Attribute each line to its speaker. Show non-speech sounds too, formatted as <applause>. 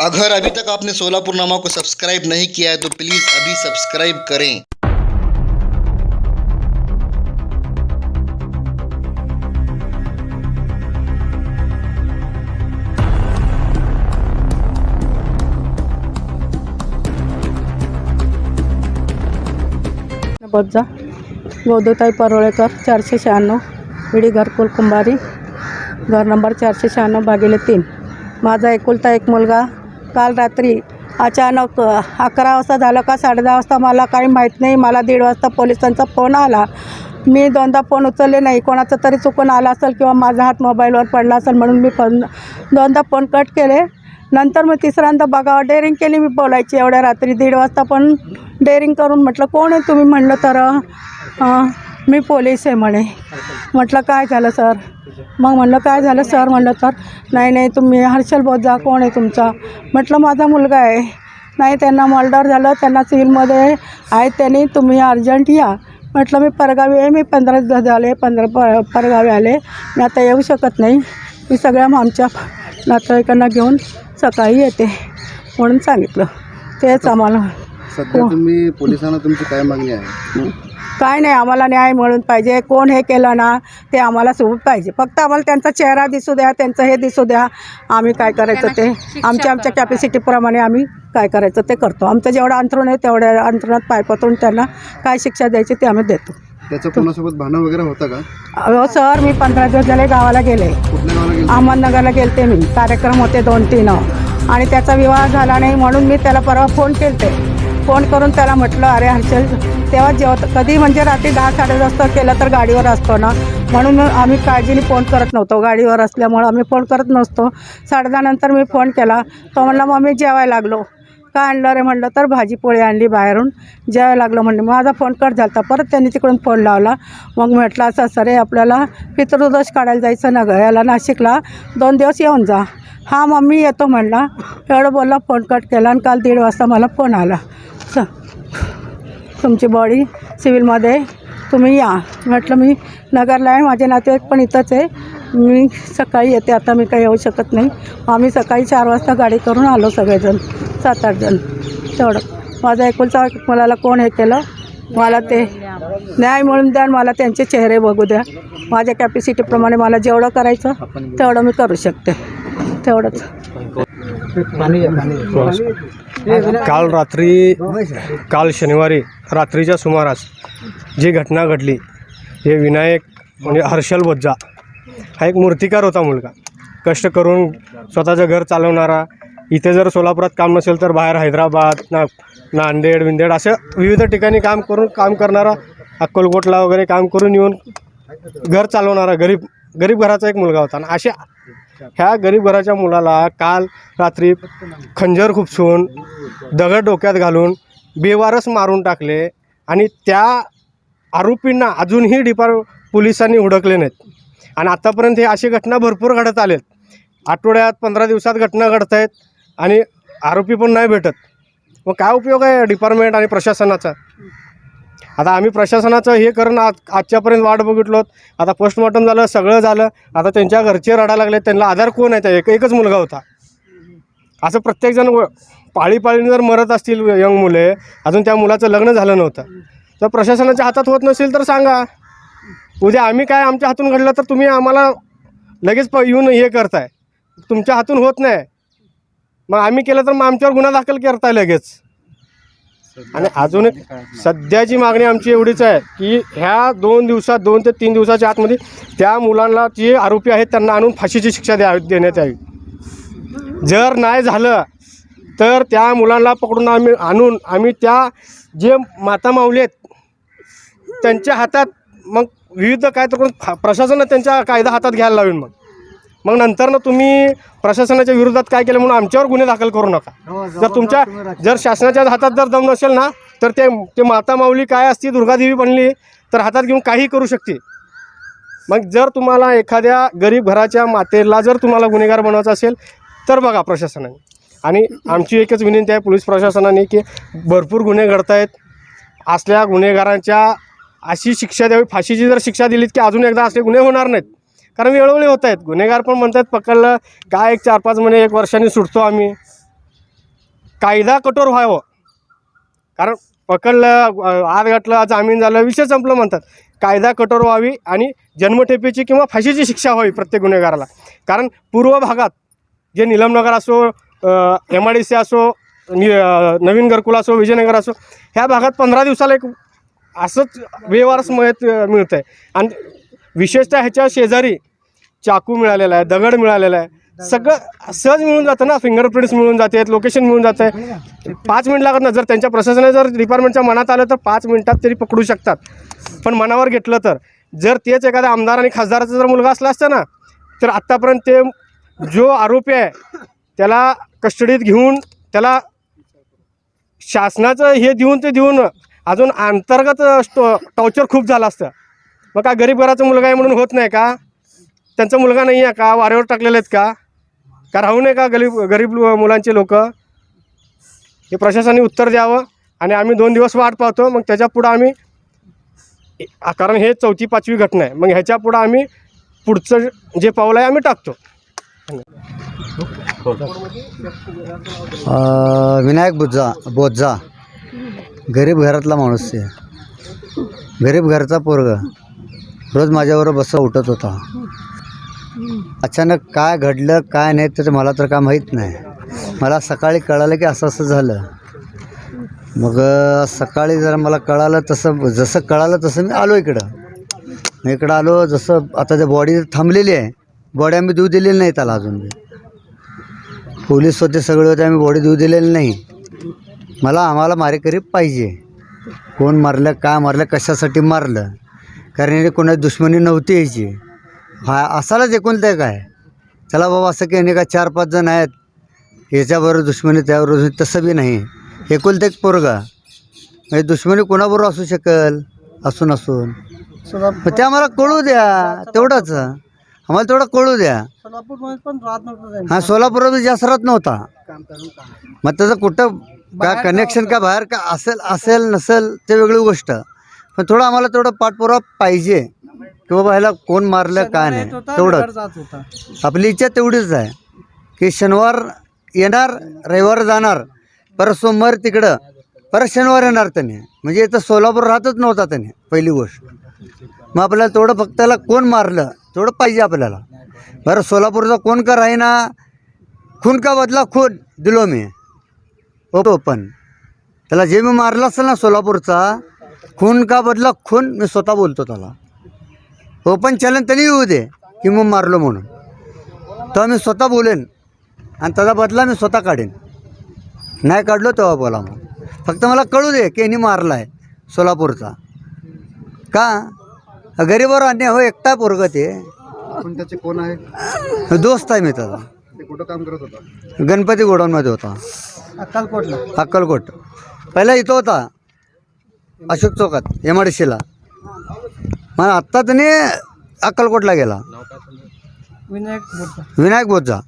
Speaker 1: अगर अभी तक आपने सोलापुर नामा को सब्सक्राइब नहीं किया है तो प्लीज़ अभी सब्सक्राइब करें।
Speaker 2: बज्जा, गोदूताई परोळेकर, चारशे शहाण्णव विडी घरकुल कुंभारी घर नंबर चारशे शहाण्णव भागिले तीन. माझा एकुलता एक मुलगा काल रात्री अचानक अकरा वाजता झालं का साडे दहा वाजता मला काही माहीत नाही. मला दीड वाजता पोलिसांचा फोन आला. मी दोनदा फोन उचलले नाही. कोणाचा तरी चुकून आला असेल किंवा माझा हात मोबाईलवर पडला असेल म्हणून मी फोन दोनदा फोन कट केले. नंतर मग तिसऱ्यांदा बघावं डेअरिंग केली मी बोलायची एवढ्या रात्री. दीड वाजता पण डेअरिंग करून म्हटलं कोण आहे तुम्ही? म्हणलं तर मी पोलीस आहे म्हणे. म्हटलं काय झालं सर मग म्हणलं काय झालं सर म्हणलं तर नाही नाही तुम्ही हर्षल बोजा कोण आहे तुमचा? म्हटलं माझा मुलगा आहे. नाही त्यांना मर्डर झालं त्यांना सिव्हिलमध्ये आहेत त्यांनी तुम्ही अर्जंट या. म्हटलं मी परगावी आहे मी पंधरा दिवस झाले पंधरा प परगावी आले. मी आता येऊ शकत नाही. मी सगळ्या आमच्या नातेवाईकांना घेऊन सकाळी येते. म्हणून सांगितलं. तेच आम्हाला.
Speaker 3: सध्या
Speaker 2: हो.
Speaker 3: तुम्ही पोलिसांना तुमची काय मागणी आहे?
Speaker 2: काय नाही आम्हाला न्याय मिळून पाहिजे. कोण हे केलं ना ते आम्हाला सोबत पाहिजे. फक्त आम्हाला त्यांचा चेहरा दिसू द्या त्यांचं हे दिसू द्या. आम्ही काय करायचं ते? आमच्या आमच्या कॅपॅसिटीप्रमाणे आम्ही काय करायचं ते करतो. आमचं जेवढं अंतरण आहे तेवढ्या अंतरणात पाय पतून त्यांना काय शिक्षा द्यायची ते आम्ही देतो.
Speaker 3: त्याचं कोणासोबत भांडण वगैरे होतं का?
Speaker 2: अहो सर मी पंधरा दिवस झाले गावाला गेले.
Speaker 3: कुठल्या गावाला गेलं?
Speaker 2: अहमदनगरला गेलते मी. कार्यक्रम होते दोन तीन आणि त्याचा विवाह झाला नाही म्हणून मी त्याला परवा फोन केलते. फोन करून त्याला म्हटलं अरे हर्षल तेव्हा जेवत कधी म्हणजे रात्री दहा साडे वाजता केलं तर गाडीवर असतो ना? म्हणून आम्ही काळजीने फोन करत नव्हतो. गाडीवर असल्यामुळं आम्ही फोन करत नसतो. साडे दहानंतर मी फोन केला. तो म्हणला मग मी जेवायला लागलो. काय आणलं रे? म्हणलं तर भाजी पोळी आणली बाहेरून. जेवायला लागलं. म्हणलं माझा फोन कट झाला होता. परत त्यांनी तिकडून फोन लावला. मग म्हटलं असं असं रे आपल्याला पितृदोष काढायला जायचं ना गं? याला नाशिकला दोन दिवस येऊन जा. हा मम्मी येतो. म्हणला. एवढं बोलला फोन कट केला आणि काल दीड वाजता मला फोन आला. स <laughs> तुमची बॉडी सिव्हिलमध्ये तुम्ही या. म्हटलं मी नगरला आहे. माझे नातेवाईक पण इथंच आहे. मी सकाळी येते. आता मी काही येऊ शकत नाही. आम्ही सकाळी चार वाजता गाडी करून आलो सगळेजण. सात आठ जण. तेवढं. माझा एकुलचा मला मुलाला कोण हे केलं? मला ते न्याय मिळून द्या मला त्यांचे चेहरे बघू द्या. माझ्या कॅपॅसिटीप्रमाणे मला जेवढं करायचं तेवढं मी करू शकते. तेवढंच.
Speaker 4: काल रात्री काल शनिवारी रात्रीच्या सुमारास जी घटना घडली हे विनायक म्हणजे हर्षल बोज्जा हा एक मूर्तिकार होता मुलगा. कष्ट करून स्वतःचं घर चालवणारा इथे जर सोलापुरात काम नसेल तर बाहेर हैदराबाद ना नांदेड विंदेड असं विविध ठिकाणी काम करून काम करणारा अक्कलकोटला वगैरे काम करून येऊन घर चालवणारा गरीब गरीब घराचा एक मुलगा होता. आणि अशा ह्या गरीब घराच्या मुलाला काल रात्री खंजर खुपसून दगड डोक्यात घालून बेवारस मारून टाकले आणि त्या आरोपींना अजूनही डिपार पोलिसांनी हुडकले नाहीत. आणि आत्तापर्यंत हे अशी घटना भरपूर घडत आलेत. आठवड्यात पंधरा दिवसात घटना घडत आहेत आणि आरोपी पण नाही भेटत. मग काय उपयोग आहे डिपार्टमेंट आणि प्रशासनाचा? आता आम्ही प्रशासनाचं हे करून आज आजच्यापर्यंत वाट बघितलो आता पोस्टमॉर्टम झालं सगळं झालं. आता त्यांच्या घरचे रडा लागले त्यांना आधार कोण आहे? त्या एक एकच मुलगा होता. असं प्रत्येकजण व- पाळीपाळीने जर मरत असतील यंग मुले अजून त्या मुलाचं लग्न झालं नव्हतं. तर प्रशासनाच्या हातात होत नसेल तर सांगा. उद्या आम्ही काय आमच्या हातून घडलं तर तुम्ही आम्हाला लगेच प येऊन हे करताय. तुमच्या हातून होत नाही. मग आम्ही केलं तर मग आमच्यावर गुन्हा दाखल करताय लगेच. आणि अजून एक सध्याची मागणी आमची एवढीच आहे की ह्या दोन दिवसात दोन ते तीन दिवसाच्या आतमध्ये त्या मुलांना जे आरोपी आहेत त्यांना आणून फाशीची शिक्षा द्या देण्यात यावी. जर नाही झालं तर त्या मुलांना पकडून आम्ही आणून आम्ही त्या जे माता माऊली आहेत त्यांच्या हातात मग विविध काय तर करून प्रशासनानं त्यांच्या कायदा हातात घ्यायला लावेल मग. मग नंतर ना तुम्ही प्रशासनाच्या विरोधात काय केलं म्हणून आमच्यावर गुन्हे दाखल करू नका. जर तुमच्या जर शासनाच्या हातात जर दम नसेल ना तर ते ते माता माऊली काय असती दुर्गादेवी बनली तर हातात घेऊन काही करू शकते. मग जर तुम्हाला एखाद्या गरीब घराच्या मातेला जर तुम्हाला गुन्हेगार बनवायचं असेल तर बघा प्रशासनाने. आणि आमची एकच विनंती आहे पोलीस प्रशासनाने की भरपूर गुन्हे घडत आहेत असल्या गुन्हेगारांच्या अशी शिक्षा द्यावी फाशीची जर शिक्षा दिलीत की अजून एकदा असले गुन्हे होणार नाहीत. कारण वेळोवेळी होत आहेत. गुन्हेगार पण म्हणतात पकडलं काय एक चार पाच महिने एक वर्षाने सुटतो आम्ही. कायदा कठोर व्हावं. कारण पकडलं आत घातलं जामीन झालं विषय संपलं म्हणतात. कायदा कठोर व्हावी आणि जन्मठेपेची किंवा फाशीची शिक्षा व्हावी प्रत्येक गुन्हेगाराला. कारण पूर्व भागात जे निलमनगर असो एम आय डी सी असो नि नवीन घरकुल असो विजयनगर असो ह्या भागात पंधरा दिवसाला एक असंच व्यवहारच मयत मिळतं आहे आणि विशेषतः ह्याच्या शेजारी चाकू मिळालेला आहे दगड मिळालेला आहे. सगळं सहज मिळून जातं ना फिंगरप्रिंट्स मिळून जाते लोकेशन मिळून जातं. आहे पाच मिनिट लागत ना जर त्यांच्या प्रशासनाने जर डिपार्टमेंटच्या मनात आलं तर पाच मिनिटात तरी पकडू शकतात. पण मनावर घेतलं तर. जर तेच एखाद्या आमदार आणि खासदाराचा जर मुलगा असला असता ना तर आत्तापर्यंत ते जो आरोपी आहे त्याला कस्टडीत घेऊन त्याला शासनाचं हे देऊन ते देऊन अजून अंतर्गत टॉर्चर खूप झालं असतं. मग काय गरीब घराचा मुलगा आहे म्हणून होत नाही का? त्यांचा मुलगा नाही आहे का? वाऱ्यावर टाकलेले आहेत का? का राहू नये का गरीब गरीब लो- मुलांचे लोक? हे प्रशासनाने उत्तर द्यावं आणि आम्ही दोन दिवस वाट पाहतो. मग त्याच्या पुढं आम्ही कारण हे चौथी पाचवी घटना आहे. मग ह्याच्या पुढं आम्ही पुढचं जे पाऊल आहे आम्ही टाकतो.
Speaker 5: विनायक बुज्जा बोज्जा गरीब घरातला माणूस आहे. गरीब घरचा पोरग रोज माझ्याबरोबर बसा उठत होता. अचानक काय घडलं काय नाही तर मला तर काय माहीत नाही. मला सकाळी कळालं की असं असं झालं. मग सकाळी जर मला कळालं तसं जसं कळालं तसं मी आलो इकडं. मी इकडं आलो जसं आता ते बॉडी थांबलेली आहे. बॉडी आम्ही देऊ दिलेली नाही त्याला अजून. पोलीस होते सगळे होते आम्ही बॉडी देऊ दिलेली नाही. मला आम्हाला मारेकरी पाहिजे. कोण मारलं काय मारलं कशासाठी मारलं? कारण याने कोणाची दुश्मनी नव्हती यायची. हा असालाच एकूण ते काय चला बाबा असं की का चार पाच जण आहेत. याच्याबरोबर दुश्मनी त्याबरोबर तसं बी नाही. एकुलते एक पोरगा? म्हणजे दुश्मनी कोणाबरोबर असू शकल? असून असून. मग ते आम्हाला कळू द्या तेवढंच. आम्हाला तेवढं कळू द्या. हा सोलापुरात जास्त राहत नव्हता. मग त्याचं कुठं काय कनेक्शन का बाहेर का असेल असेल नसेल ते वेगळी गोष्ट. पण थोडं आम्हाला तेवढं पाठपुरावा पाहिजे. की बाबा ह्याला कोण मारलं काय नाही. तेवढंच. आपली इच्छा तेवढीच आहे की शनिवार येणार रविवार जाणार परत सोमवार तिकडं परत शनिवार येणार त्याने. म्हणजे इथं सोलापूर राहतच नव्हता त्याने पहिली गोष्ट. मग आपल्याला तेवढं फक्त त्याला कोण मारलं तेवढं पाहिजे आपल्याला. बरं सोलापूरचा कोण का राहीना खून का बदला खून दिलो मी. हो पण त्याला जे मी मारलं असेल ना सोलापूरचा खून का बदला खून मी स्वतः बोलतो त्याला. ओपन चॅलेंज त्यांनी येऊ दे की मग मारलो म्हणून. तेव्हा मी स्वतः बोलेन आणि त्याचा बदला मी स्वतः काढेन. नाही काढलो तेव्हा बोला मग. फक्त मला कळू दे की यांनी मारला आहे सोलापूरचा. का? गरीबावर अन्याय हो एकटा पोरग ते.
Speaker 3: पण त्याचे कोण आहे
Speaker 5: दोस्त आहे मी त्याचा.
Speaker 3: ते कुठं काम करत होता?
Speaker 5: गणपती गोडाऊनमध्ये होता.
Speaker 3: अक्कलकोटला.
Speaker 5: अक्कलकोट. पहिला इथं होता अशोक चौकात एम आय डी सीला मग आत्ता त्याने अक्कलकोटला गेला.
Speaker 3: विनायक
Speaker 5: विनायक बोधचा